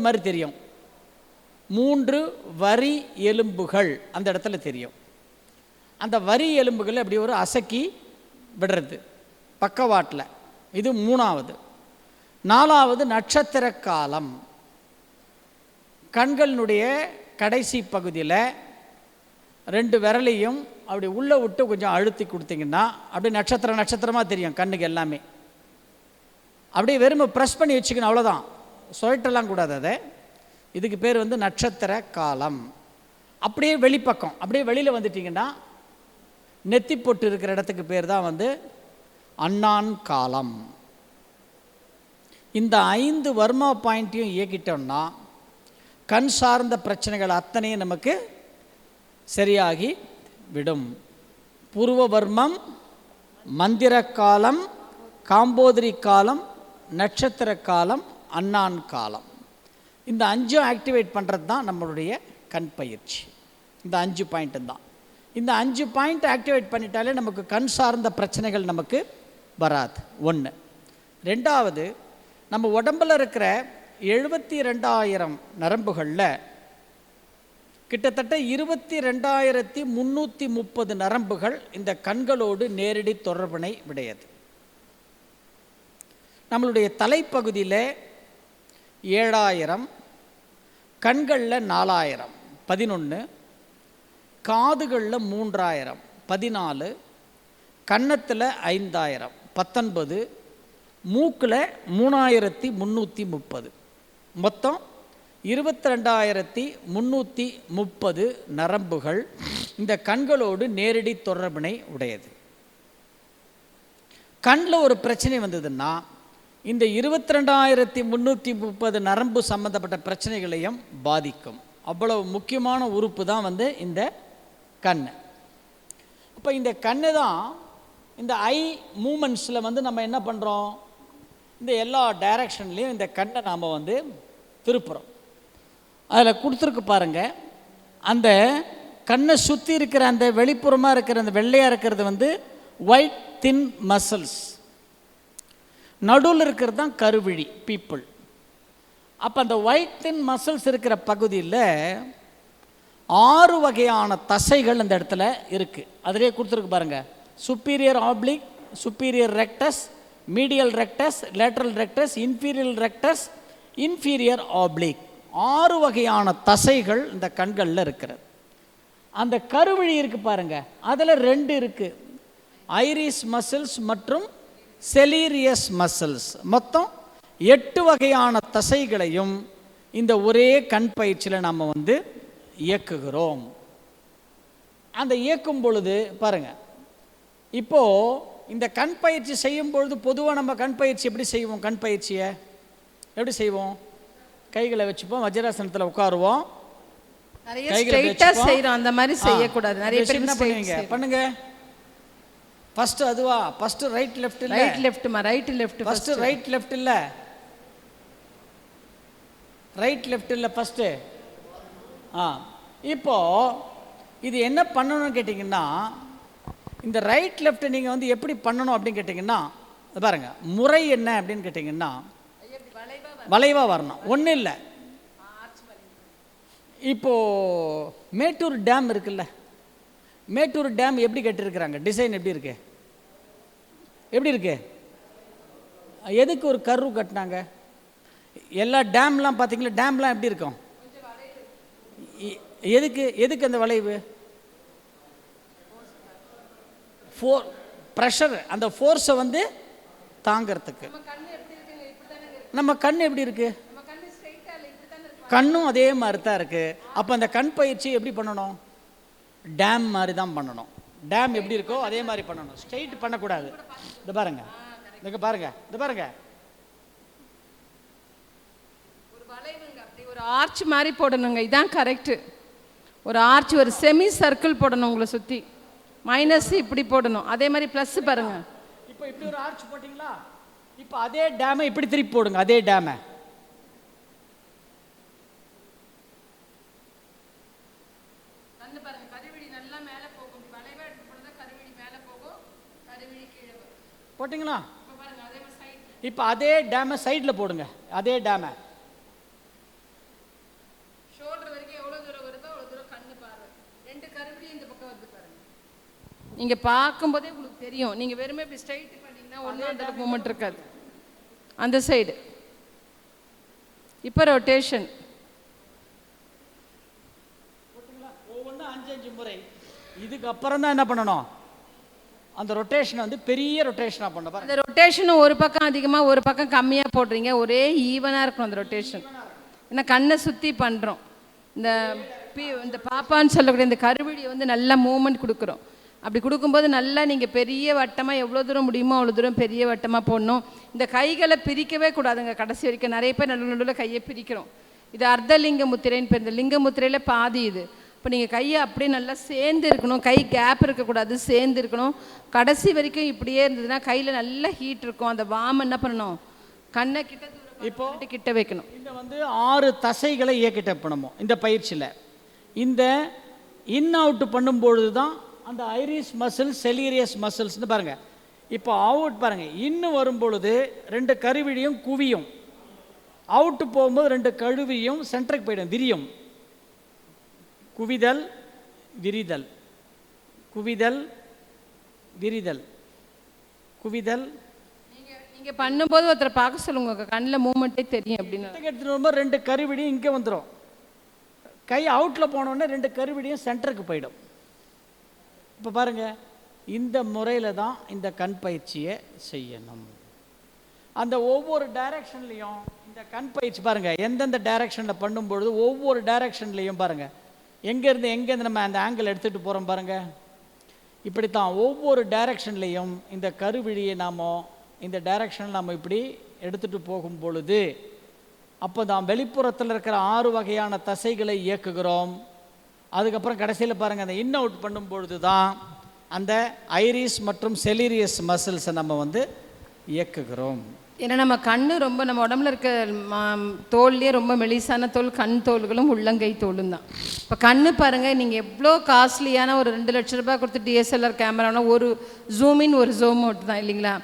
மாதிரி தெரியும். மூன்று வரி எலும்புகள் அந்த இடத்துல தெரியும். அந்த வரி எலும்புகள் அப்படி ஒரு அசக்கி விடுறது. பக்கவாட்டில் இது மூணாவது. நாலாவது நட்சத்திர காலம். கண்களினுடைய கடைசி பகுதியில் ரெண்டு விரலையும் அப்படி உள்ளே விட்டு கொஞ்சம் அழுத்தி கொடுத்தீங்கன்னா அப்படியே நட்சத்திரம் நட்சத்திரமாக தெரியும் கண்ணுக்கு எல்லாமே. அப்படியே வெறுமை ப்ரெஸ் பண்ணி வச்சுக்கணும் அவ்வளோதான் சுழட்டெல்லாம் கூடாது அதை. இதுக்கு பேர் வந்து நட்சத்திர காலம். அப்படியே வெளிப்பக்கம் அப்படியே வெளியில் வந்துட்டிங்கன்னா நெத்தி பொட்டு இருக்கிற இடத்துக்கு பேர் தான் வந்து அண்ணான் காலம். இந்த ஐந்து வர்மா பாயிண்ட்டையும் இயக்கிட்டோம்னா கண் சார்ந்த பிரச்சனைகள் அத்தனையும் நமக்கு சரியாகி விடும். பூர்வவர்மம் மந்திர காலம் காம்போதிரி காலம் நட்சத்திர காலம் அண்ணான் காலம். இந்த அஞ்சும் ஆக்டிவேட் பண்ணுறது தான் நம்மளுடைய கண் பயிற்சி. இந்த அஞ்சு பாயிண்ட்டு தான். இந்த அஞ்சு பாயிண்ட் ஆக்டிவேட் பண்ணிட்டாலே நமக்கு கண் சார்ந்த பிரச்சனைகள் நமக்கு வராது. ஒன்று ரெண்டாவது நம்ம உடம்பில் இருக்கிற எழுபத்தி ரெண்டாயிரம் நரம்புகளில் கிட்டத்தட்ட இருபத்தி ரெண்டாயிரத்தி முந்நூற்றி முப்பது நரம்புகள் இந்த கண்களோடு நேரடி தொடர்பினை உடையது. நம்மளுடைய தலைப்பகுதியில் ஏழாயிரம் கண்களில் நாலாயிரம் பதினொன்று காதுகளில் மூன்றாயிரம் பதினாலு கன்னத்தில் ஐந்தாயிரம் பத்தொன்பது மூக்கில் மூணாயிரத்தி முந்நூற்றி முப்பது. மொத்தம் இருபத்தி ரெண்டாயிரத்தி முந்நூற்றி முப்பது நரம்புகள் இந்த கண்களோடு நேரடி தொடர்பினை உடையது. கண்ணில் ஒரு பிரச்சனை வந்ததுன்னா இந்த இருபத்தி ரெண்டாயிரத்தி முந்நூற்றி முப்பது நரம்பு சம்மந்தப்பட்ட பிரச்சனைகளையும் பாதிக்கும். அவ்வளவு முக்கியமான உறுப்பு தான் வந்து இந்த கண். அப்போ இந்த கண்ணு தான் இந்த ஐ மூமெண்ட்ஸில் வந்து நம்ம என்ன பண்ணுறோம் இந்த எல்லா டைரக்ஷன்லேயும் இந்த கண்ணை நாம் வந்து திருப்புறோம். அதில் கொடுத்துருக்கு பாருங்கள் அந்த கண்ணை சுற்றி இருக்கிற அந்த வெளிப்புறமாக இருக்கிற அந்த வெள்ளையாக இருக்கிறது வந்து ஒயிட் தின் மசில்ஸ் நடுவில் இருக்கிறது தான் கருவிழி பீப்புள் அப்போ அந்த ஒயிட் தின் மசில்ஸ் இருக்கிற பகுதியில் ஆறு வகையான தசைகள் அந்த இடத்துல இருக்குது அதிலே கொடுத்துருக்கு பாருங்கள் superior oblique superior rectus medial rectus lateral rectus inferior rectus inferior oblique ஆறு வகையான தசைகள் இந்த கண்களில் இருக்கிறது. அந்த கருவிழி இருக்குது பாருங்கள் அதில் ரெண்டு இருக்குது ஐரிஸ் மசில்ஸ் மற்றும் செலீரியஸ் மசில்ஸ். மொத்தம் எட்டு வகையான தசைகளையும் இந்த ஒரே கண் பயிற்சியில் நாம் வந்து இயக்குகிறோம். அந்த இயக்கும் பொழுது பாருங்க. இப்போ இந்த கண் பயிற்சி செய்யும் பொழுது பொதுவாக நம்ம கண் பயிற்சி எப்படி செய்வோம்? கண் பயிற்சியை எப்படி செய்வோம்? கைகளை வச்சுப்போம் வஜ்ராசனத்தில் உட்காருவோம். நிறைய. செய்றோம். அந்த மாதிரி செய்யக்கூடாது. நிறைய என்ன பண்ணுவீங்க? பண்ணுங்க. ஃபர்ஸ்ட் அதுவா? ஃபர்ஸ்ட் ரைட் லெஃப்ட் இல்ல? Right லெஃப்ட்மா right left first right left இல்ல? ரைட் லெஃப்ட் இல்ல ஃபர்ஸ்ட் ஆ. இப்போ இது என்ன பண்ணணும்னு கேட்டிங்கன்னா இந்த ரைட் லெஃப்ட் நீங்கள் வந்து எப்படி பண்ணணும் அப்படின்னு கேட்டிங்கன்னா இது பாருங்க. முறை என்ன அப்படின்னு கேட்டிங்கன்னா வளைவாக வரணும். ஒன்றும் இல்லை. இப்போ மேட்டூர் டேம் இருக்குல்ல? மேட்டூர் டேம் எப்படி கட்டியிருக்கிறாங்க? டிசைன் எப்படி இருக்கு? எப்படி இருக்கு? எதுக்கு ஒரு கரு கட்டினாங்க? எல்லா டேம்லாம் பார்த்தீங்களா? டேம்லாம் எப்படி இருக்கும்? எ- எதுக்கு எதுக்கு அந்த வளைவு? ஃபோர் ப்ரெஷர் அந்த ஃபோர்ஸை வந்து தாங்கிறதுக்கு. நம்ம கண் எப்படி இருக்கு? கண்ணும் அதே மாதிரி தான் இருக்கு. அப்போ அந்த கண் பயிற்சி எப்படி பண்ணணும்? டேம் மாதிரி தான் பண்ணணும். டேம் எப்படி இருக்கோ அதே மாதிரி பண்ணணும். ஸ்ட்ரெயிட் பண்ணக்கூடாது. இது பாருங்க. இங்க பாருங்க. இது பாருங்க. ஒரு வளைவுங்க. அப்படி ஒரு ஆர்ச் மாதிரி போடணுங்க. இதான் கரெக்ட் ஒரு ஆர்ச் ஒரு செமி சர்க்கிள் போடணும் உங்களை சுத்தி. மைனஸ் இப்படி போடணும். அதே மாதிரி ப்ளஸ் பாருங்க. இப்போ இப்படி ஒரு ஆர்ச் போட்டிங்களா? இப்போ அதே டேமை இப்படி திருப்பி போடுங்க. அதே டேமை அதுல பாருங்க கருவிழி நல்லா மேலே போகும். வளைவா எடுக்கும் கருவிழி மேலே போகும் கருவிழி கீழே போட்டிங்களா? இப்போ அதே டேம சைடில் போடுங்க அதே டேமை நீங்கள் பார்க்கும்போதே உங்களுக்கு தெரியும். நீங்கள் வெறுமே இப்படி ஸ்ட்ரைட் பண்ணீங்கன்னா ஒன்றும் அந்த மூமெண்ட் இருக்காது. அந்த சைடு இப்போ ரொட்டேஷன் இதுக்கப்புறம் தான் என்ன பண்ணணும்? அந்த ரொட்டேஷனை வந்து பெரிய ரொட்டேஷனாக பண்ண பாருங்க. அந்த ரொட்டேஷன் ஒரு பக்கம் அதிகமாக ஒரு பக்கம் கம்மியாக போடுறீங்க. ஒரே ஈவனாக இருக்கும் அந்த ரொட்டேஷன் ஏன்னா கண்ணை சுற்றி பண்ணுறோம் இந்த பி இந்த பாப்பான்னு சொல்லக்கூடிய இந்த கருவிழியை வந்து நல்லா மூமெண்ட் கொடுக்குறோம். அப்படி கொடுக்கும்போது நல்லா நீங்கள் பெரிய வட்டமாக எவ்வளோ தூரம் முடியுமோ அவ்வளோ தூரம் பெரிய வட்டமாக போடணும். இந்த கைகளை பிரிக்கவே கூடாதுங்க கடைசி வரைக்கும். நிறைய பேர் நடுவில் நடுவில் கையை பிரிக்கிறோம். இது அர்த்தலிங்க முத்திரைன்னு பேர். இந்த லிங்க முத்திரையில் பாதி இது. இப்போ நீங்கள் கையை அப்படியே நல்லா சேர்ந்து இருக்கணும். கை கேப் இருக்கக்கூடாது சேர்ந்து இருக்கணும். கடைசி வரைக்கும் இப்படியே இருந்ததுன்னா கையில் நல்ல ஹீட் இருக்கும். அந்த வாம் என்ன பண்ணணும்? கண்ணை கிட்ட இப்போ கிட்ட வைக்கணும். இந்த வந்து ஆறு தசைகளை இயக்கிட்ட பண்ணணும். இந்த பயிற்சியில். இந்த இன் அவுட் பண்ணும்பொழுது தான் அந்த ஐரிஸ் மசில்ஸ் செலீரியஸ் மசில்ஸ்னு பாருங்க. இப்போ அவுட் பாருங்க. இன்னு வரும் பொழுது ரெண்டு கருவிழியும் குவியும். அவுட்டு போகும்போது ரெண்டு கழுவியும் சென்டருக்கு போயிடும் விரியும். குவிதல் விரிதல். குவிதல் விரிதல். குவிதல். நீங்கள் பண்ணும்போது ஒருத்தரை பார்க்க சொல்லுங்க. உங்கள் கண்ணில் மூமெண்ட்டே தெரியும் அப்படின்னு. எடுத்துட்டு வரும்போது ரெண்டு கருவிடியும் இங்கே வந்துடும் கை அவுட்டில் போனோடனே ரெண்டு கருவிடியும் சென்டருக்கு போயிடும். இப்போ பாருங்க இந்த முறையில் தான் இந்த கண் பயிற்சியை செய்யணும். அந்த ஒவ்வொரு டைரக்ஷன்லேயும் இந்த கண் பயிற்சி பாருங்க எந்தெந்த டைரக்ஷனில் பண்ணும்பொழுது ஒவ்வொரு டைரக்ஷன்லேயும் பாருங்க எங்கேருந்து எங்கேருந்து நம்ம அந்த ஆங்கிள் எடுத்துகிட்டு போகிறோம் பாருங்க. இப்படித்தான் ஒவ்வொரு டைரக்ஷன்லேயும் இந்த கருவிழியை நாம் இந்த டைரக்ஷனில் நாம் இப்படி எடுத்துகிட்டு போகும் பொழுது அப்போ தான் வெளிப்புறத்தில் இருக்கிற ஆறு வகையான தசைகளை இயக்குகிறோம். அதுக்கப்புறம் கடைசியில் பாருங்கள் அந்த இன் அவுட் பண்ணும் பொழுது தான் அந்த ஐரிஸ் மற்றும் செலீரியஸ் மசில்ஸை நம்ம வந்து இயக்குகிறோம். ஏன்னா நம்ம கண் ரொம்ப நம்ம உடம்புல இருக்க தோல்லையே ரொம்ப மெலிசான தோல் கண் தோல்களும் உள்ளங்கை தோலும் தான். இப்போ கண் பாருங்கள் நீங்கள் எவ்வளோ காஸ்ட்லியான ஒரு ரெண்டு லட்ச ரூபாய் கொடுத்து டிஎஸ்எல்ஆர் கேமரானா ஒரு ஜூமின் ஒரு ஜூம் அவுட் தான் இல்லைங்களா?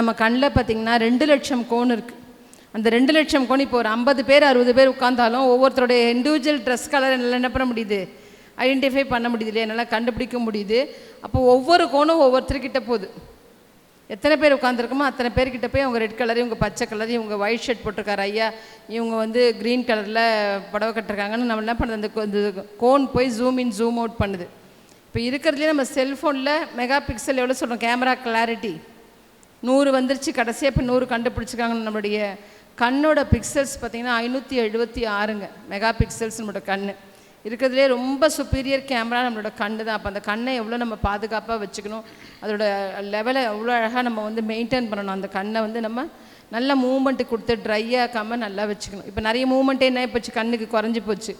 நம்ம கண்ணில் பார்த்தீங்கன்னா ரெண்டு லட்சம் கோன் இருக்குது அந்த ரெண்டு லட்சம் கோன் இப்போ ஒரு ஐம்பது பேர் அறுபது பேர் உட்காந்தாலும் ஒவ்வொருத்தருடைய இண்டிவிஜுவல் ட்ரெஸ் கலர் என்னால் என்ன பண்ண முடியுது? ஐடென்டிஃபை பண்ண முடியுது இல்லையா? என்னால் கண்டுபிடிக்க முடியுது. அப்போ ஒவ்வொரு கோணும் ஒவ்வொருத்தர்கிட்ட போகுது. எத்தனை பேர் உட்காந்துருக்கோமோ அத்தனை பேர்கிட்ட போய் அவங்க ரெட் கலர் இவங்க பச்சை கலர் இவங்க ஒயிட் ஷர்ட் போட்டிருக்காரு ஐயா. இவங்க வந்து க்ரீன் கலரில் புடவை கட்டிருக்காங்கன்னு நம்ம என்ன பண்ணுறது? அந்த கோன் போய் ஜூம் இன் ஜூம் அவுட் பண்ணுது. இப்போ இருக்கிறதுலே நம்ம செல்ஃபோனில் மெகா பிக்சல் எவ்வளோ சொல்கிறோம் கேமரா கிளாரிட்டி நூறு வந்துருச்சு கடைசியாக இப்போ நூறு கண்டுபிடிச்சிருக்காங்க நம்மளுடைய கண்ணோட பிக்சல்ஸ் பார்த்தீங்கன்னா ஐநூற்றி எழுபத்தி ஆறுங்க. மெகா பிக்சல்ஸ் நம்மளோட கண் இருக்கிறதுலே ரொம்ப சுப்பீரியர் கேமரா நம்மளோட கண்ணு தான் அப்போ அந்த கண்ணை எவ்வளோ நம்ம பாதுகாப்பாக வச்சுக்கணும் அதோட லெவலை எவ்வளோ அழகாக நம்ம வந்து மெயின்டைன் பண்ணணும் அந்த கண்ணை வந்து நம்ம நல்ல மூமெண்ட்டு கொடுத்து ட்ரை ஆக்காமல் நல்லா வச்சுக்கணும். இப்போ நிறைய மூமெண்ட்டே என்ன போச்சு? கண்ணுக்கு குறைஞ்சி போச்சு.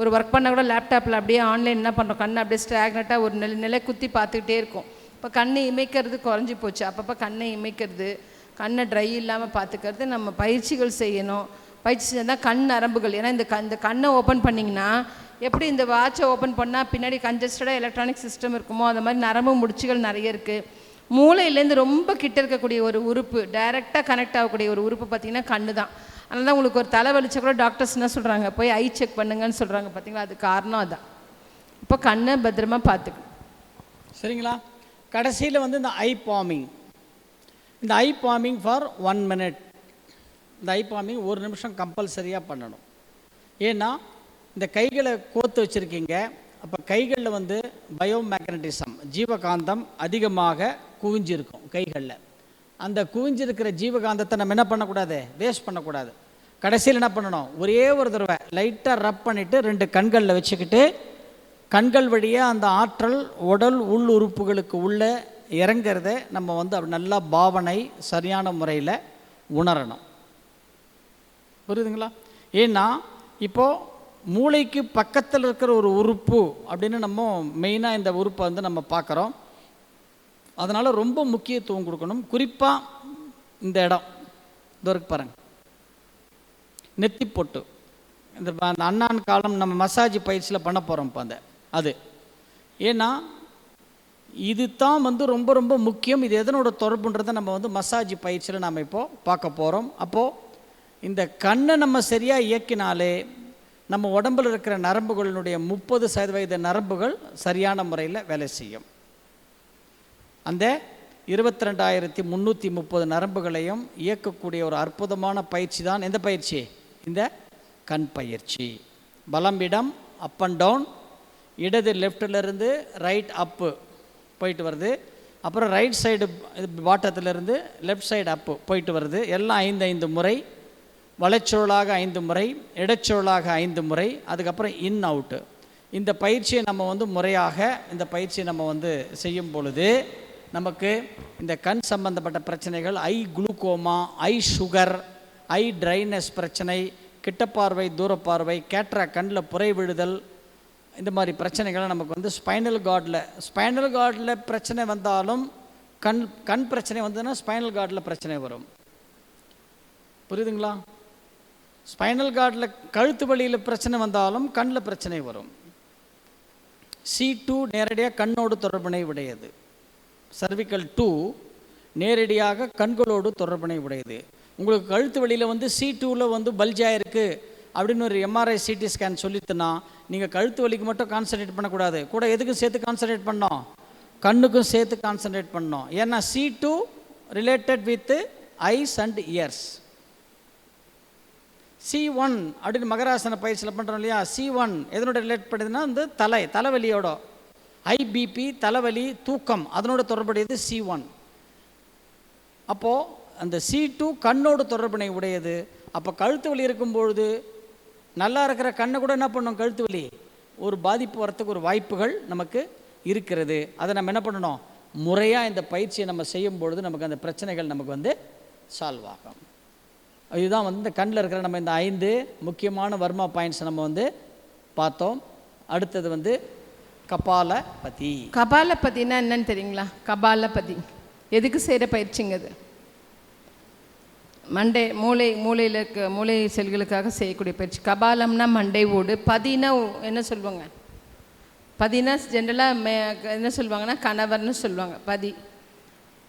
ஒரு ஒர்க் பண்ணால் கூட லேப்டாப்பில் அப்படியே ஆன்லைன் என்ன பண்ணுறோம் கண்ணை அப்படியே ஸ்டாக்னட்டாக ஒரு நிலை நிலை குத்தி பார்த்துக்கிட்டே இருக்கும். இப்போ கண்ணை இமைக்கிறது குறைஞ்சி போச்சு. அப்பப்போ கண்ணை இமைக்கிறது கண்ணை ட்ரை இல்லாமல் பார்த்துக்கிறது நம்ம பயிற்சிகள் செய்யணும். பயிற்சி செஞ்சால் கண் நரம்புகள். ஏன்னா இந்த க இந்த கண்ணை ஓப்பன் பண்ணிங்கன்னா எப்படி இந்த வாட்சை ஓப்பன் பண்ணால் பின்னாடி கன்ஜஸ்டடாக எலக்ட்ரானிக் சிஸ்டம் இருக்குமோ அந்த மாதிரி நரம்பு முடிச்சுகள் நிறைய இருக்குது மூளையிலேருந்து ரொம்ப கிட்ட இருக்கக்கூடிய ஒரு உறுப்பு டைரெக்டாக கனெக்ட் ஆகக்கூடிய ஒரு உறுப்பு பார்த்தீங்கன்னா கண்ணு தான் அதனால தான் உங்களுக்கு ஒரு தலை வலிச்சா கூட டாக்டர்ஸ் என்ன சொல்கிறாங்க போய் ஐ செக் பண்ணுங்கன்னு சொல்கிறாங்க பார்த்தீங்களா? அது காரணம் அதான். இப்போ கண்ணை பத்திரமா பார்த்துக்கணும். சரிங்களா? கடைசியில் வந்து இந்த ஐ பாமிங் இந்த eye palming for one minute இந்த ஐ பாமிங் ஒரு நிமிஷம் கம்பல்சரியாக பண்ணணும். ஏன்னா இந்த கைகளை கோத்து வச்சுருக்கீங்க. அப்போ கைகளில் வந்து பயோ மேக்னட்டிசம் ஜீவகாந்தம் அதிகமாக குவிஞ்சிருக்கும் கைகளில். அந்த குவிஞ்சிருக்கிற ஜீவகாந்தத்தை நம்ம என்ன பண்ணக்கூடாது? வேஸ்ட் பண்ணக்கூடாது. கடைசியில் என்ன பண்ணணும்? ஒரே ஒரு தடவை லைட்டாக ரப் பண்ணிவிட்டு ரெண்டு கண்களில் வச்சுக்கிட்டு கண்கள் வழியாக அந்த ஆற்றல் உடல் உள் உறுப்புகளுக்கு உள்ளே இறங்கிறத நம்ம வந்து அப்படி நல்லா பாவனை சரியான முறையில் உணரணும். புரியுதுங்களா? ஏன்னா இப்போது மூளைக்கு பக்கத்தில் இருக்கிற ஒரு உறுப்பு அப்படின்னு நம்ம மெயினாக இந்த உறுப்பை வந்து நம்ம பார்க்குறோம். அதனால் ரொம்ப முக்கியத்துவம் கொடுக்கணும். குறிப்பாக இந்த இடம். இதோ பாருங்கள் பாருங்க. நெத்தி பொட்டு. இந்த அந்த அண்ணான் காலம் நம்ம மசாஜ் பயிற்சியில் பண்ண போகிறோம் இப்போ அந்த அது. ஏன்னா இது தான் வந்து ரொம்ப ரொம்ப முக்கியம். இது எதனோட தொடர்புன்றதை நம்ம வந்து மசாஜ் பயிற்சியில் நாம் இப்போது பார்க்க போகிறோம் அப்போது இந்த கண்ணை நம்ம சரியாக இயக்கினாலே நம்ம உடம்பில் இருக்கிற நரம்புகளினுடைய முப்பது சதவீத நரம்புகள் சரியான முறையில் வேலை செய்யும். அந்த இருபத்தி ரெண்டாயிரத்தி முந்நூற்றி முப்பது நரம்புகளையும் இயக்கக்கூடிய ஒரு அற்புதமான பயிற்சி தான் எந்த பயிற்சி? இந்த கண் பயிற்சி. பலம் இடம் அப் அண்ட் டவுன் இடது லெஃப்டிலிருந்து ரைட் அப்பு போயிட்டு வருது. அப்புறம் ரைட் சைடு பாட்டத்திலிருந்து லெஃப்ட் சைடு அப்பு போயிட்டு வருது. எல்லாம் ஐந்து ஐந்து முறை வலைச்சுழலாக ஐந்து முறை இடச்சொருளாக ஐந்து முறை அதுக்கப்புறம் இன் அவுட்டு இந்த பயிற்சியை நம்ம வந்து முறையாக இந்த பயிற்சியை நம்ம வந்து செய்யும் பொழுது நமக்கு இந்த கண் சம்பந்தப்பட்ட பிரச்சனைகள் eye glaucoma eye sugar eye dryness பிரச்சனை கிட்டப்பார்வை தூரப்பார்வை கேட்ரா கண்ணில் புரை விழுதல் இந்த மாதிரி பிரச்சனைகளை நமக்கு வந்து ஸ்பைனல் கார்டில் ஸ்பைனல் கார்டில் பிரச்சனை வந்தாலும் கண் கண் பிரச்சனை வந்ததுன்னா ஸ்பைனல் கார்டில் பிரச்சனை வரும். புரியுதுங்களா? ஸ்பைனல் கார்டில் கழுத்து வழியில் பிரச்சனை வந்தாலும் கண்ணில் பிரச்சனை வரும். சி டூ நேரடியாக கண்ணோடு தொடர்பினை உடையது. சர்விக்கல் டூ நேரடியாக கண்களோடு தொடர்பினை உடையது. உங்களுக்கு கழுத்து வழியில் வந்து சி டூவில் வந்து பல்ஜாக இருக்குது அப்படின்னு ஒரு எம்ஆர்ஐ சிடி ஸ்கேன் சொல்லித்துனா நீங்கள் கழுத்து வலிக்கு மட்டும் கான்சன்ட்ரேட் பண்ணக்கூடாது. கூட எதுக்கும் சேர்த்து கான்சன்ட்ரேட் பண்ணோம்? கண்ணுக்கும் சேர்த்து கான்சன்ட்ரேட் பண்ணோம். ஏன்னா C two related with eyes and ears C one அப்படின்னு மகராசன பயிற்சியில் பண்ணுறோம் இல்லையா? சி ஒன் எதனோட ரிலேட் பண்ணுதுன்னா வந்து தலை தலைவலியோட. ஐபிபி தலைவலி தூக்கம் அதனோட தொடர்புடையது சி ஒன் அப்போது அந்த சி டூ கண்ணோடு தொடர்பினை உடையது. அப்போ கழுத்து வலி இருக்கும்பொழுது நல்லா இருக்கிற கண்ணை கூட என்ன பண்ணும்? கழுத்து வலி. ஒரு பாதிப்பு வரத்துக்கு ஒரு வாய்ப்புகள் நமக்கு இருக்கிறது. அதை நம்ம என்ன பண்ணணும்? முறையாக இந்த பயிற்சியை நம்ம செய்யும் பொழுது நமக்கு அந்த பிரச்சனைகள் நமக்கு வந்து சால்வ் ஆகும். இதுதான் வந்து இந்த கண்ணில் இருக்கிற நம்ம இந்த ஐந்து முக்கியமான வர்மா பாயிண்ட்ஸ் நம்ம வந்து பார்த்தோம். அடுத்தது வந்து கபாலபதி. கபாலபதினா என்னன்னு தெரியுங்களா? கபாலபதி. எதுக்கு செய்கிற பயிற்சிங்க அது மண்டை மூளை மூளையில் இருக்க மூளை செல்களுக்காக செய்யக்கூடிய பயிற்சி. கபாலம்னா மண்டை ஓடு. பதினா என்ன சொல்லுவாங்க? பதினா ஜென்ரலாக மே என்ன சொல்லுவாங்கன்னா கணவர்னு சொல்லுவாங்க. பதி.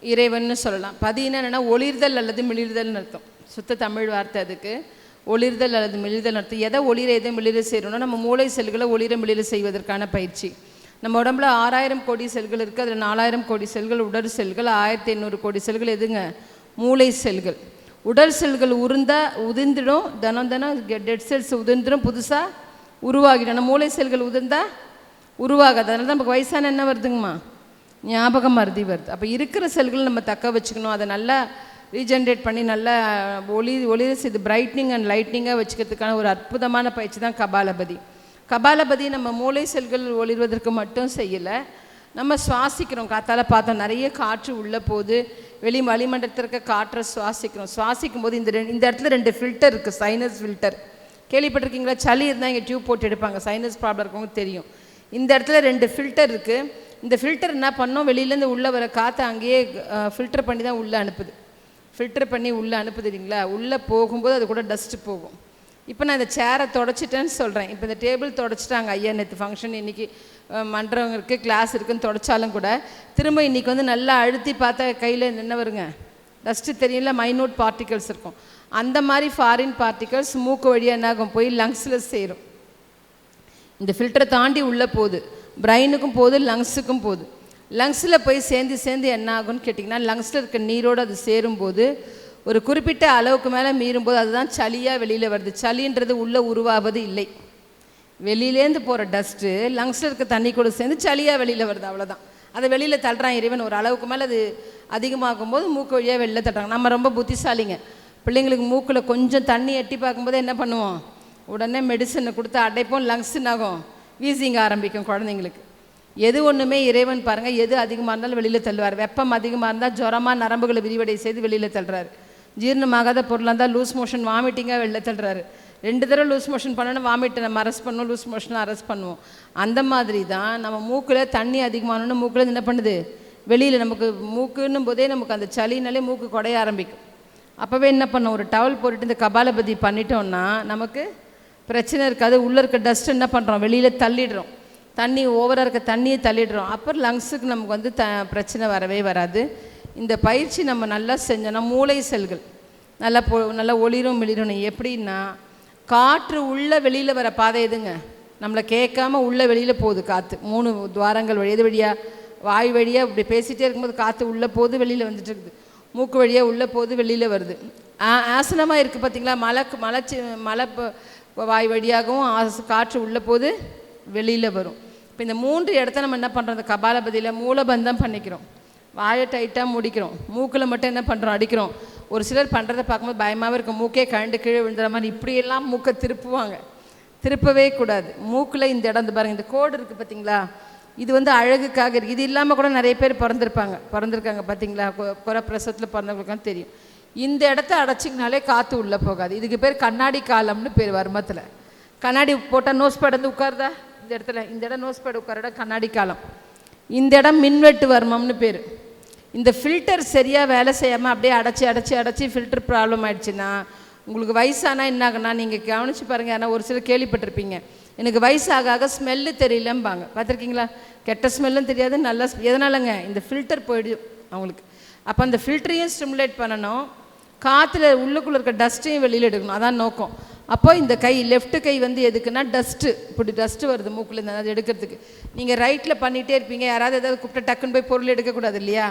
இறைவன்னு சொல்லலாம். பதினா என்னென்னா ஒளிர்தல் அல்லது மிளிர்தல்னு அர்த்தம். சுத்த தமிழ் வார்த்தை அதுக்கு. ஒளிர்தல் அல்லது மிளிர்தல் அர்த்தம் எதை ஒளிர எதை மிளிர செய்கிறோம்னா நம்ம மூளை செல்களை ஒளிர மிளிர செய்வதற்கான பயிற்சி. நம்ம உடம்புல ஆறாயிரம் கோடி செல்கள் இருக்குது அதில் நாலாயிரம் கோடி செல்கள் உடல் செல்கள் ஆயிரத்தி எண்ணூறு கோடி செல்கள் எதுங்க? மூளை செல்கள். உடல் செல்கள் உருந்தா உதிர்ந்துடும் தினம் தினம் டெட் செல்ஸ் உதிர்ந்துடும் புதுசாக உருவாகிடும். நம்ம மூளை செல்கள் உதிர்ந்தா உருவாகாது. அதனால தான் நமக்கு வயசான என்ன வருதுங்கம்மா. ஞாபகம் மருதி வருது. அப்போ இருக்கிற செல்களை நம்ம தக்க வச்சுக்கணும். அதை நல்லா ரீஜென்ரேட் பண்ணி நல்லா ஒளி ஒளி செய்து பிரைட்னிங் அண்ட் லைட்னிங்காக வச்சுக்கிறதுக்கான ஒரு அற்புதமான பயிற்சி தான் கபாலபதி. கபாலபதி நம்ம மூளை செல்கள் ஒளிர்வதற்கு மட்டும் செய்யலை. நம்ம சுவாசிக்கிறோம். காத்தால் பார்த்தோம் நிறைய காற்று உள்ளே போகுது வெளி வளிமண்டலத்தில் இருக்க காற்றை சுவாசிக்கிறோம். சுவாசிக்கும் போது இந்த ரெண்டு இந்த இடத்துல ரெண்டு ஃபில்டர் இருக்குது சைனஸ் ஃபில்டர் கேள்விப்பட்டிருக்கீங்களா? சளி இருந்தால் இங்கே டியூப் போட்டு எடுப்பாங்க. சைனஸ் ப்ராப்ளம் இருக்கவங்க தெரியும். இந்த இடத்துல ரெண்டு ஃபில்டர் இருக்குது இந்த ஃபில்டர் என்ன பண்ணோம்? வெளியிலேருந்து உள்ளே வர காற்றை அங்கேயே ஃபில்டர் பண்ணி தான் உள்ளே அனுப்புது. ஃபில்டர் பண்ணி உள்ளே அனுப்புது இல்லைங்களா? உள்ளே போகும்போது அது கூட டஸ்ட்டு போகும். இப்போ நான் இந்த சேரை தொடச்சிட்டேன்னு சொல்கிறேன் இப்போ இந்த டேபிள் தொடச்சிட்டாங்க. ஐயா நேற்று ஃபங்க்ஷன் இன்றைக்கி மன்றம் இருக்குது கிளாஸ் இருக்குன்னு தொடச்சாலும் கூட திரும்ப இன்றைக்கி வந்து நல்லா அழுத்தி பார்த்தா கையில் நின்று வருங்க. டஸ்ட்டு தெரியல மைனூட் பார்ட்டிகல்ஸ் இருக்கும். அந்த மாதிரி ஃபாரின் பார்ட்டிகல்ஸ் மூக்கு வழியாக என்னாகும்? போய் லங்ஸில் சேரும். இந்த ஃபில்டரை தாண்டி உள்ளே போகுது. பிரெயினுக்கும் போகுது லங்ஸுக்கும் போகுது. லங்ஸில் போய் சேர்ந்து சேர்ந்து என்ன ஆகும்னு கேட்டிங்கன்னா லங்ஸில் இருக்க நீரோடு அது சேரும்போது ஒரு குறிப்பிட்ட அளவுக்கு மேலே மீறும்போது அதுதான் சளியாக வெளியில் வருது சளின்றது உள்ளே உருவாவது இல்லை வெளியிலேருந்து போகிற டஸ்ட்டு லங்ஸில் இருக்க தண்ணி கூட சேர்ந்து சளியாக வெளியில் வருது அவ்வளோதான் அதை வெளியில் தள்ளுறான் இறைவன் ஒரு அளவுக்கு மேலே அது அதிகமாகும் போது மூக்கு வழியாக வெளியில் தட்டுறாங்க நம்ம ரொம்ப புத்திசாலிங்க பிள்ளைங்களுக்கு மூக்கில் கொஞ்சம் தண்ணி எட்டி பார்க்கும்போது என்ன பண்ணுவோம் உடனே மெடிசனை கொடுத்து அடைப்போம் லங்ஸ் ஆகும் வீசிங்க ஆரம்பிக்கும் குழந்தைங்களுக்கு எது ஒன்றுமே இறைவன் பாருங்கள் எது அதிகமாக இருந்தாலும் வெளியில் தள்ளுவார். வெப்பம் அதிகமாக இருந்தால் ஜுரமாக நரம்புகளை விரிவடை செய்து வெளியில் தள்ளுறாரு. ஜீரணமாகாத பொருளாக இருந்தால் லூஸ் மோஷன் வாமிட்டிங்காக வெளியில் தள்ளுறாரு. ரெண்டு தடவை லூஸ் மோஷன் பண்ணணும் வாமிட்டை நம்ம அரெஸ்ட் பண்ணுவோம் லூஸ் மோஷனை அரெஸ்ட் பண்ணுவோம். அந்த மாதிரி தான் நம்ம மூக்கில் தண்ணி அதிகமானோன்னு மூக்கில் என்ன பண்ணுது? வெளியில் நமக்கு மூக்குன்னும் போதே நமக்கு அந்த சளினாலே மூக்கு குடைய ஆரம்பிக்கும். அப்போவே என்ன பண்ணோம் ஒரு டவல் போட்டுட்டு இந்த கபாலபதி பண்ணிட்டோம்னா நமக்கு பிரச்சனை இருக்காது. உள்ளே இருக்க டஸ்ட் என்ன பண்ணுறோம் வெளியில் தள்ளிடுறோம். தண்ணி ஓவராக இருக்க தண்ணியை தள்ளிடுறோம். அப்புறம் லங்ஸுக்கு நமக்கு வந்து த பிரச்சனை வரவே வராது. இந்த பயிற்சி நம்ம நல்லா செஞ்சோன்னா மூளை செல்கள். நல்லா பொ நல்லா ஒளிரும் மிளிரணும் எப்படின்னா காற்று உள்ள வெளியில் வர பாதை எதுங்க? நம்மளை கேட்காம உள்ள வெளியில் போகுது காற்று மூணு துவாரங்கள் வழி எது வழியாக வாய் வழியாக இப்படி பேசிகிட்டே இருக்கும்போது காற்று உள்ளே போகுது வெளியில் வந்துட்டு இருக்குது. மூக்கு வழியாக உள்ளே போகுது வெளியில் வருது. ஆ- ஆசனமாக இருக்குது பார்த்தீங்களா மலை மலைச்சி மலை வாய் வழியாகவும் ஆச காற்று உள்ளே போகுது வெளியில் வரும். இப்போ இந்த மூன்று இடத்த நம்ம என்ன பண்ணுறோம் இந்த கபாலபதியில் மூலபந்தம் பண்ணிக்கிறோம். வாயை டைட்டாக முடிக்கிறோம். மூக்கில் மட்டும் என்ன பண்ணுறோம் அடிக்கிறோம். ஒரு சிலர் பண்ணுறதை பார்க்கும்போது பயமாகவே இருக்கும். மூக்கே கழண்டு கீழே விழுந்துற மாதிரி இப்படியெல்லாம் மூக்கை திருப்புவாங்க. திருப்பவே கூடாது. மூக்கில் இந்த இடம் வந்து பாருங்கள் இந்த கோடு இருக்குது பார்த்தீங்களா இது வந்து அழகுக்காக இருக்குது இது இல்லாமல் கூட நிறைய பேர் பிறந்திருப்பாங்க. பிறந்திருக்காங்க பார்த்தீங்களா கொ- குறை பிரசவத்தில் பிறந்தவங்களுக்கும் தெரியும். இந்த இடத்த அடைச்சிங்கனாலே காற்று உள்ளே போகாது. இதுக்கு பேர் கண்ணாடி காலம்னு பேர் வருமத்தில். கண்ணாடி போட்டால் நோஸ் படந்து உட்காருதா? இந்த இடத்துல இந்த இடம் நோஸ் பேட் உட்கார இடம் கண்ணாடி காலம். இந்த இடம் மின்வெட்டு வர்மம்னு பேர். இந்த ஃபில்டர் சரியாக வேலை செய்யாமல் அப்படியே அடைச்சி அடைச்சி அடைச்சி ஃபில்டர் ப்ராப்ளம் ஆயிடுச்சுன்னா உங்களுக்கு வயசானா என்ன ஆகுனா நீங்கள் கவனிச்சு பாருங்கள் ஏன்னா ஒரு சிலர் கேள்விப்பட்டிருப்பீங்க. எனக்கு வயசாக ஆக ஸ்மெல்லு தெரியலம்பாங்க. பார்த்துருக்கீங்களா? கெட்ட ஸ்மெல்லும் தெரியாது நல்ல எதனாலங்க? இந்த ஃபில்டர் போயிடும் அவங்களுக்கு. அப்போ அந்த ஃபில்டரையும் ஸ்டிமுலேட் பண்ணணும். காற்றுல உள்ளுக்குள்ளே இருக்க டஸ்ட்டையும் வெளியில் எடுக்கணும். அதான் நோக்கம். அப்போ இந்த கை லெஃப்ட் கை வந்து எதுக்குன்னா டஸ்ட்டு இப்படி டஸ்ட்டு வருது மூக்கில் இந்த அதை எடுக்கிறதுக்கு. நீங்கள் ரைட்டில் பண்ணிகிட்டே இருப்பீங்க. யாராவது ஏதாவது கூப்பிட்டு டக்குன்னு போய் பொருள் எடுக்கக்கூடாது இல்லையா?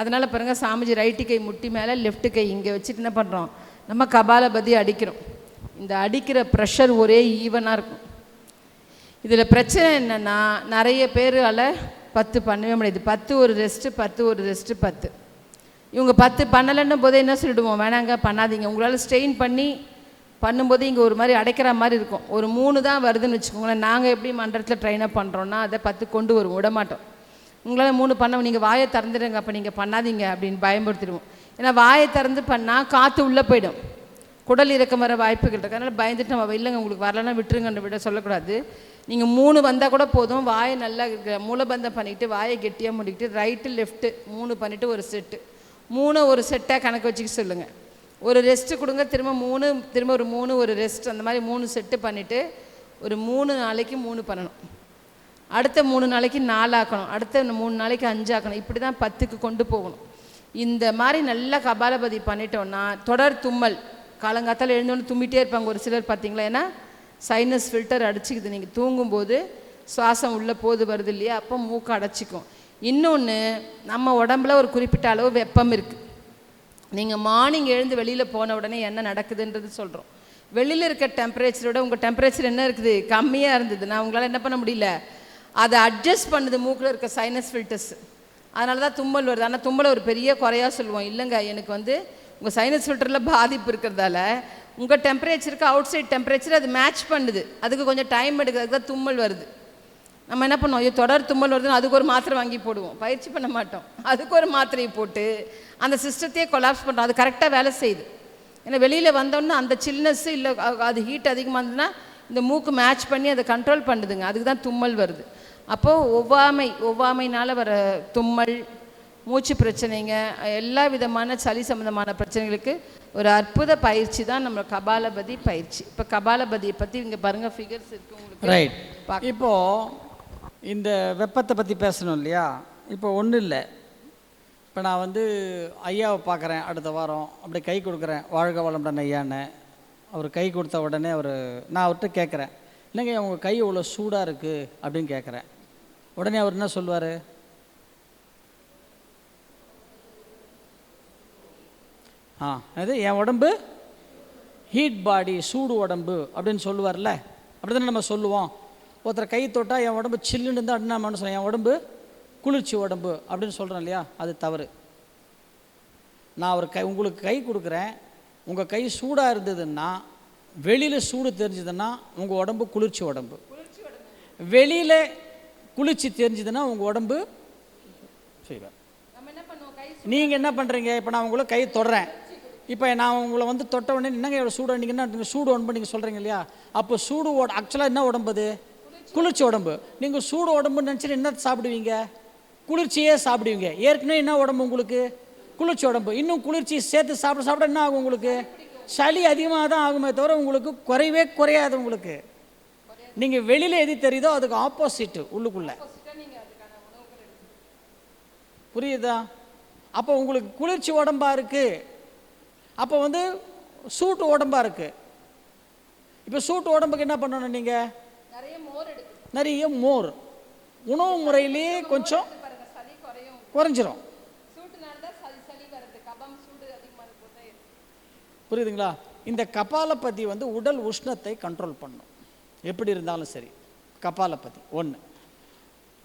அதனால் பாருங்கள் சாமிஜி ரைட்டு கை முட்டி மேலே லெஃப்ட் கை இங்கே வச்சுட்டு என்ன பண்ணுறோம் நம்ம கபாலபதி அடிக்கிறோம். இந்த அடிக்கிற ப்ரெஷர் ஒரே ஈவனாக இருக்கும். இதில் பிரச்சனை என்னென்னா நிறைய பேரால் பத்து பண்ணவே முடியாது. பத்து ஒரு ரெஸ்ட்டு பத்து ஒரு ரெஸ்ட்டு பத்து. இவங்க பத்து பண்ணலைன்னும் போதே என்ன சொல்லிடுவோம்? வேணாங்க பண்ணாதீங்க. உங்களால் ஸ்ட்ரெயின் பண்ணி பண்ணும்போது இங்கே ஒரு மாதிரி அடைக்கிற மாதிரி இருக்கும். ஒரு மூணு தான் வருதுன்னு வச்சுக்கோங்களேன். நாங்கள் எப்படி மன்றத்தில் ட்ரைனப் பண்ணுறோன்னா அதை பத்து கொண்டு வருவோம். விட மாட்டோம். உங்களால் மூணு பண்ண நீங்கள் வாயை திறந்துடுங்க. அப்போ நீங்கள் பண்ணாதீங்க அப்படின்னு பயன்படுத்திடுவோம் ஏன்னா வாயை திறந்து பண்ணால் காற்று உள்ளே போயிடும். குடல் இறக்கம் வர வாய்ப்புகள் இருக்குது அதனால் பயந்துட்டு நம்ம இல்லைங்க உங்களுக்கு வரலன்னா விட்டுருங்கன்னு விட சொல்லக்கூடாது. நீங்கள் மூணு வந்தால் கூட போதும். வாயை நல்லா மூலபந்தம் பண்ணிவிட்டு வாயை கெட்டியாக முடிக்கிட்டு ரைட்டு லெஃப்ட்டு மூணு பண்ணிவிட்டு ஒரு செட்டு மூணு ஒரு செட்டாக கணக்கு வச்சுக்க சொல்லுங்கள் ஒரு ரெஸ்ட்டு கொடுங்க திரும்ப மூணு திரும்ப ஒரு மூணு ஒரு ரெஸ்ட் அந்த மாதிரி மூணு செட்டு பண்ணிவிட்டு ஒரு மூணு நாளைக்கு மூணு பண்ணணும். அடுத்த மூணு நாளைக்கு நாலாக்கணும் அடுத்த மூணு நாளைக்கு அஞ்சாக்கணும் இப்படி தான் பத்துக்கு கொண்டு போகணும். இந்த மாதிரி நல்லா கபாலபதி பண்ணிட்டோன்னா தொடர் தும்மல் காலங்காத்தால் எழுந்தோன்னு தும்மிட்டே இருப்பாங்க ஒரு சிலர் பார்த்தீங்களா? ஏன்னா சைனஸ் ஃபில்டர் அடிச்சுக்குது. நீங்கள் தூங்கும்போது சுவாசம் உள்ளே போது வருது இல்லையா? அப்போ மூக்கு அடைச்சிக்கும். இன்னொன்று நம்ம உடம்புல ஒரு குறிப்பிட்ட அளவு வெப்பம் இருக்குது நீங்கள் மார்னிங் எழுந்து வெளியில் போன உடனே என்ன நடக்குதுன்றது சொல்கிறோம் வெளியில் இருக்க டெம்பரேச்சரோட உங்கள் டெம்பரேச்சர் என்ன இருக்குது? கம்மியாக இருந்ததுன்னா உங்களால் என்ன பண்ண முடியல? அதை அட்ஜஸ்ட் பண்ணுது மூக்கில் இருக்க சைனஸ் ஃபில்டர்ஸ் அதனால தான் தும்மல் வருது. ஆனால் தும்மலை ஒரு பெரிய குறையாக சொல்லுவோம். இல்லைங்க எனக்கு வந்து உங்கள் சைனஸ் ஃபில்டரில் பாதிப்பு இருக்கிறதால உங்கள் டெம்பரேச்சருக்கு அவுட் சைட் டெம்பரேச்சர் அது மேட்ச் பண்ணுது. அதுக்கு கொஞ்சம் டைம் எடுக்கிறதுக்கு தான் தும்மல் வருது. நம்ம என்ன பண்ணுவோம்? ஐயோ தொடர் தும்மல் வருதுன்னு அதுக்கு ஒரு மாத்திரை வாங்கி போடுவோம். பயிற்சி பண்ண மாட்டோம். அதுக்கு ஒரு மாத்திரையை போட்டு அந்த சிஸ்டத்தையே கொலாப்ஸ் பண்ணுறோம் அது கரெக்டாக வேலை செய்யுது. ஏன்னா வெளியில் வந்தோன்னே அந்த சில்னஸ் இல்லை அது ஹீட் அதிகமாக இருந்ததுன்னா இந்த மூக்கு மேட்ச் பண்ணி அதை கண்ட்ரோல் பண்ணுதுங்க. அதுக்கு தான் தும்மல் வருது. அப்போது ஒவ்வாமை ஒவ்வாமைனால் வர தும்மல் மூச்சு பிரச்சனைங்க எல்லா விதமான சளி சம்மந்தமான பிரச்சனைகளுக்கு ஒரு அற்புத பயிற்சி தான் நம்ம கபாலபதி பயிற்சி. இப்போ கபாலபதியை பற்றி இங்கே பாருங்கள் ஃபிகர்ஸ் இருக்கு உங்களுக்கு. ரைட் பாக்க- இப்போ இந்த வெப்பத்தை பற்றி பேசணும் இல்லையா? இப்போ ஒன்றும் இல்லை. இப்போ நான் வந்து ஐயாவை பார்க்குறேன் அடுத்த வாரம். அப்படி கை கொடுக்குறேன். வாழ்க வளமுடன் ஐயான்னு. அவர் கை கொடுத்த உடனே அவர் நான் அவர்கிட்ட கேட்குறேன் இல்லைங்க உங்கள் கை இவ்வளோ சூடாக இருக்குது அப்படின்னு கேட்குறேன் உடனே அவர் என்ன சொல்லுவார்? ஆ அது என் உடம்பு? ஹீட் பாடி சூடு உடம்பு அப்படின்னு சொல்லுவார்ல. அப்படி தானே நம்ம சொல்லுவோம்? ஒருத்தர் கை தொட்டால் என் உடம்பு சில்லுன்னு இருந்தால் அப்படின்னு மனுஷன் என் உடம்பு குளிர்ச்சி உடம்பு. அப்படின்னு சொல்கிறேன் இல்லையா? அது தவறு. நான் ஒரு கை உங்களுக்கு கை கொடுக்குறேன். உங்கள் கை சூடாக இருந்ததுன்னா வெளியில் சூடு தெரிஞ்சதுன்னா உங்கள் உடம்பு குளிர்ச்சி உடம்பு. வெளியில் குளிர்ச்சி தெரிஞ்சதுன்னா உங்கள் உடம்பு செய்வேன். நீங்கள் என்ன பண்ணுறீங்க இப்போ நான் உங்களை கை தொடுறேன். இப்போ நான் உங்களை வந்து தொட்ட உடனே என்னங்க சூடு நீங்கள் சூடு உடம்பு நீங்கள் சொல்கிறீங்க இல்லையா? அப்போ சூடு ஆக்சுவலாக என்ன உடம்பு அது? குளிர்ச்சி உடம்பு. நீங்கள் சூடு உடம்புன்னு நினச்சிட்டு என்ன சாப்பிடுவீங்க? குளிர்ச்சியே சாப்பிடுவீங்க. ஏற்கனவே என்ன உடம்பு உங்களுக்கு? குளிர்ச்சி உடம்பு. இன்னும் குளிர்ச்சி சேர்த்து சாப்பிட சாப்பிட என்ன ஆகும் உங்களுக்கு? சளி அதிகமாக தான் ஆகுமே தவிர உங்களுக்கு குறைவே குறையாது உங்களுக்கு. நீங்கள் வெளியில் எது தெரியுதோ அதுக்கு ஆப்போசிட்டு உள்ளுக்குள்ளே. புரியுதா? அப்போ உங்களுக்கு குளிர்ச்சி உடம்பாக இருக்குது அப்போ வந்து சூட்டு உடம்பா இருக்குது இப்போ சூட்டு உடம்புக்கு என்ன பண்ணணும் நீங்கள் நிறைய மோர். உணவு முறையிலேயே கொஞ்சம் குறைஞ்சிரும். புரியுதுங்களா? இந்த கபாலபதி வந்து உடல் உஷ்ணத்தை கண்ட்ரோல் பண்ணும். எப்படி இருந்தாலும் சரி. கபாலபதி ஒன்று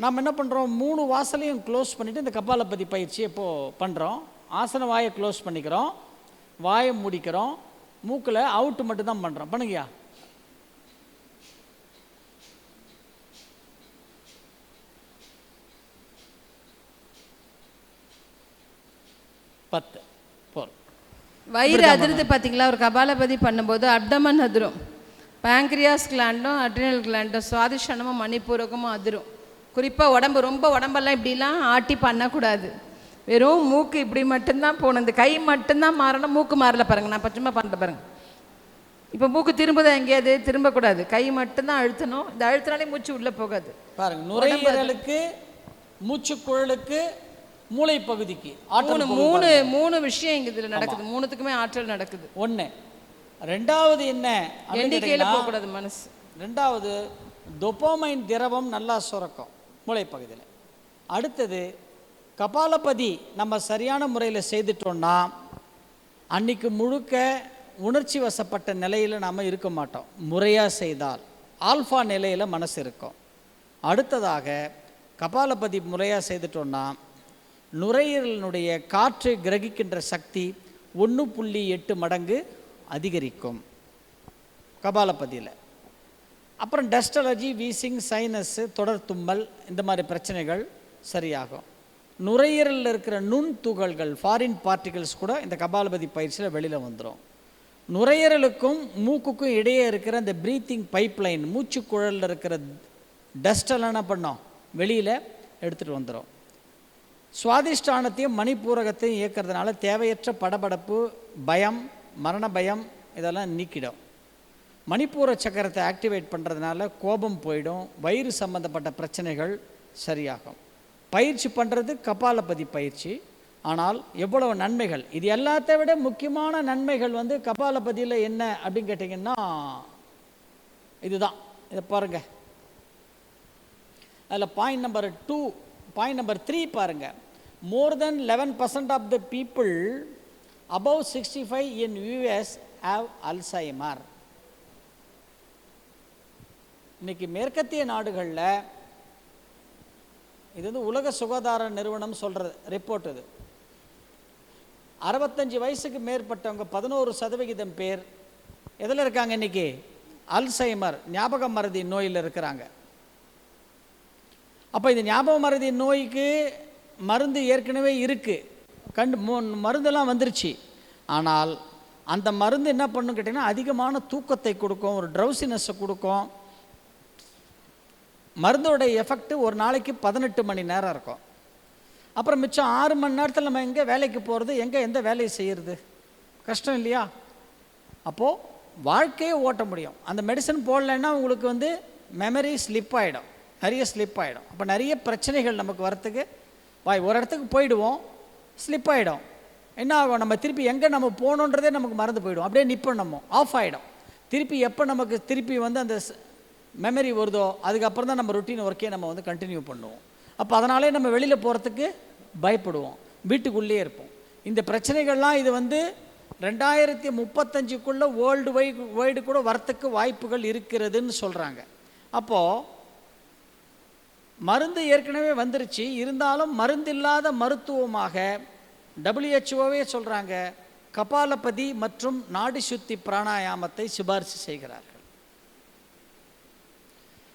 நாம் என்ன பண்ணுறோம் மூணு வாசலையும் க்ளோஸ் பண்ணிவிட்டு இந்த கபாலபதி பயிற்சி இப்போது பண்ணுறோம் ஆசன வாயை க்ளோஸ் பண்ணிக்கிறோம். வாயை முடிக்கிறோம். மூக்கில் அவுட்டு மட்டும் தான் பண்ணுறோம் பண்ணுங்கய்யா. பத்து. போதும் வயிறு அதிர்ந்து பார்த்தீங்களா ஒரு கபாலபதி பண்ணும்போது அப்டமன் அதிரும். பேங்க்ரியாஸ் கிளாண்டும் அட்ரினல் கிளாண்டும் சுவாதிஷனமும் மணிப்பூரகமும் அதிரும். குறிப்பாக உடம்பு ரொம்ப உடம்பெல்லாம் இப்படிலாம் ஆட்டி பண்ணக்கூடாது. வெறும் மூக்கு இப்படி மட்டும்தான் போகணும். இந்த கை மட்டும்தான் மாறணும் மூக்கு மாறல பாருங்க. நான் பச்சமா பண்ணுற பாருங்க. இப்போ மூக்கு திரும்புதா எங்கேயாவது திரும்பக்கூடாது. கை மட்டும்தான் அழுத்தணும். இந்த அழுத்தினாலே மூச்சு உள்ளே போகாது. பாருங்க நுரையீரலுக்கு மூச்சுக்குழலுக்கு மூளை பகுதிக்கு மூணு ஆற்றல் மூணு மூணு விஷயம் இங்கே இதில் நடக்குது. மூணுத்துக்குமே ஆற்றல் நடக்குது. ஒன்று ரெண்டாவது என்ன எண்ணிக்கையில் போகக்கூடாது மனசு. ரெண்டாவது டொப்போமைன் திரவம் நல்லா சுரக்கும் மூளை பகுதியில் அடுத்தது கபாலபதி நம்ம சரியான முறையில் செய்துட்டோம்னா அன்னைக்கு முழுக்க உணர்ச்சி வசப்பட்ட நிலையில் நாம் இருக்க மாட்டோம். முறையாக செய்தால் ஆல்ஃபா நிலையில் மனசு இருக்கும். அடுத்ததாக கபாலபதி முறையாக செய்துட்டோம்னா நுரையீரலினுடைய காற்றை கிரகிக்கின்ற சக்தி ஒன்று புள்ளி எட்டு மடங்கு அதிகரிக்கும். கபாலபதியில் அப்புறம் டஸ்ட் அலர்ஜி வீசிங் சைனஸ்ஸு தொடர் தும்மல் இந்த மாதிரி பிரச்சனைகள் சரியாகும். நுரையீரலில் இருக்கிற நுண் துகள்கள் ஃபாரின் பார்ட்டிகல்ஸ் கூட இந்த கபாலபதி பயிற்சியில் வெளியில் வந்துடும் நுரையீரலுக்கும் மூக்குக்கும் இடையே இருக்கிற இந்த ப்ரீத்திங் பைப்லைன் மூச்சுக்குழலில் இருக்கிற டஸ்டெல்லாம் என்ன பண்ணோம்? வெளியில் எடுத்துகிட்டு வந்துடும் சுவாதிஷ்டானத்தையும் மணிப்பூரகத்தையும் இயக்கிறதுனால தேவையற்ற படபடப்பு பயம் மரண பயம் இதெல்லாம் நீக்கிடும். மணிப்பூர சக்கரத்தை ஆக்டிவேட் பண்ணுறதுனால கோபம் போயிடும் வயிறு சம்பந்தப்பட்ட பிரச்சனைகள் சரியாகும். பயிற்சி பண்ணுறது கபாலபதி பயிற்சி. ஆனால் எவ்வளவு நன்மைகள்? இது எல்லாத்தை விட முக்கியமான நன்மைகள் வந்து கபாலபதியில் என்ன அப்படின்னு கேட்டிங்கன்னா இதுதான். இதை பாருங்கள் அதில் point number two point number three பாருங்கள் more then eleven percent of the people above sixty five in US have Alzheimer இன்னைக்கு மேற்கத்திய நாடுகளில் இது வந்து உலக சுகாதார நிறுவனம் சொல்கிறது ரிப்போர்ட் இது. அறுபத்தஞ்சு வயசுக்கு மேற்பட்டவங்க பதினோரு சதவிகிதம் பேர் எதில் இருக்காங்க இன்னைக்கு? அல்சைமர் ஞாபக மருதி நோயில் இருக்கிறாங்க. அப்போ இந்த ஞாபக மருதி நோய்க்கு மருந்து ஏற்கனவே இருக்குது கண்டு மோ மருந்தெல்லாம் வந்துருச்சு. ஆனால் அந்த மருந்து என்ன பண்ணும் கேட்டிங்கன்னா அதிகமான தூக்கத்தை கொடுக்கும் ஒரு ட்ரௌசினஸை கொடுக்கும். மருந்தோட எஃபெக்ட் ஒரு நாளைக்கு பதினெட்டு மணி நேரம் இருக்கும். அப்புறம் மிச்சம் ஆறு மணி நேரத்தில் நம்ம எங்கே வேலைக்கு போகிறது எங்கே எந்த வேலையை செய்கிறது கஷ்டம் இல்லையா? அப்போது வாழ்க்கையை ஓட்ட முடியும். அந்த மெடிசன் போடலைன்னா உங்களுக்கு வந்து மெமரி ஸ்லிப் ஆகிடும் நிறைய ஸ்லிப் ஆகிடும் அப்போ நிறைய பிரச்சனைகள் நமக்கு வரத்துக்கு வாய் ஒரு இடத்துக்கு போயிடுவோம் ஸ்லிப் ஆகிடும் என்ன ஆகும்? நம்ம திருப்பி எங்கே நம்ம போகணுன்றதே நமக்கு மறந்து போயிடும். அப்படியே நிற்போம் நம்ம. ஆஃப் ஆகிடும் திருப்பி எப்போ நமக்கு திருப்பி வந்து அந்த மெமரி வருதோ அதுக்கப்புறம் தான் நம்ம ரொட்டீன் ஒர்க்கே நம்ம வந்து கண்டினியூ பண்ணுவோம். அப்போ அதனாலே நம்ம வெளியில் போகிறதுக்கு பயப்படுவோம். வீட்டுக்குள்ளேயே இருப்போம். இந்த பிரச்சனைகள்லாம் இது வந்து ரெண்டாயிரத்தி முப்பத்தஞ்சுக்குள்ளே வேர்ல்டு வை வைடு கூட வரத்துக்கு வாய்ப்புகள் இருக்கிறதுன்னு சொல்கிறாங்க அப்போது மருந்து ஏற்கனவே வந்துருச்சு. இருந்தாலும் மருந்தில்லாத மருத்துவமாக டபிள்யூஹெச்ஓவே சொல்கிறாங்க கபாலபதி மற்றும் நாடி சுத்தி பிராணாயாமத்தை சிபாரிசு செய்கிறார்கள்.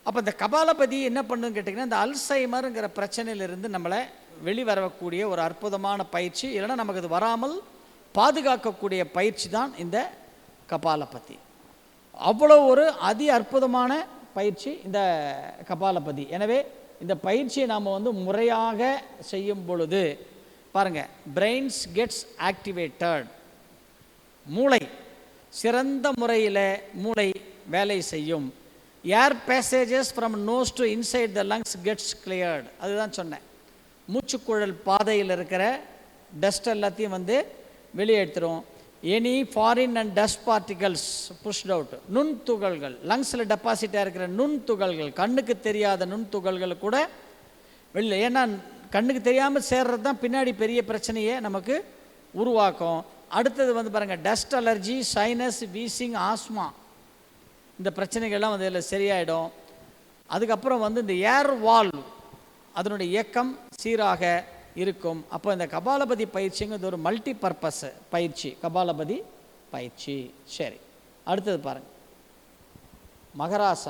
அப்போ இந்த கபாலபதி என்ன பண்ணுன்னு கேட்டிங்கன்னா இந்த அல்சைமருங்கிற பிரச்சனையிலிருந்து நம்மளை வெளிவரக்கூடிய ஒரு அற்புதமான பயிற்சி. இல்லைன்னா நமக்கு அது வராமல் பாதுகாக்கக்கூடிய பயிற்சி தான் இந்த கபாலபதி. அவ்வளோ ஒரு அதி அற்புதமான பயிற்சி இந்த கபாலபதி. எனவே இந்த பயிற்சியை நாம் வந்து முறையாக செய்யும் பொழுது பாருங்கள் பிரெயின்ஸ் கெட்ஸ் ஆக்டிவேட்டட் மூளை சிறந்த முறையில் மூளை வேலை செய்யும். Air passages from nose to inside the lungs gets cleared அதுதான் சொன்னேன். மூச்சுக்குழல் பாதையில் இருக்கிற டஸ்ட் எல்லாத்தையும் வந்து வெளியே எடுத்துரும். Any foreign and dust particles pushed out நுண் துகள்கள். லங்ஸில் டெபாசிட்டாக இருக்கிற நுண் துகள்கள். கண்ணுக்கு தெரியாத நுண் துகள்கள் கூட வெளில. ஏன்னா கண்ணுக்கு தெரியாமல் சேர்றது தான் பின்னாடி பெரிய பிரச்சனையே நமக்கு உருவாக்கும். அடுத்தது வந்து பாருங்கள் dust allergy sinus wheezing asthma இந்த பிரச்சனைகள்லாம் வந்து இதில் சரியாயிடும். அதுக்கப்புறம் வந்து இந்த ஏர் வால்வ் அதனுடைய இயக்கம் சீராக இருக்கும். அப்போ இந்த கபாலபதி பயிற்சிங்கிறது ஒரு மல்டி பர்பஸ் பயிற்சி. கபாலபதி பயிற்சி. சரி. அடுத்தது பாருங்கள் மகராசன்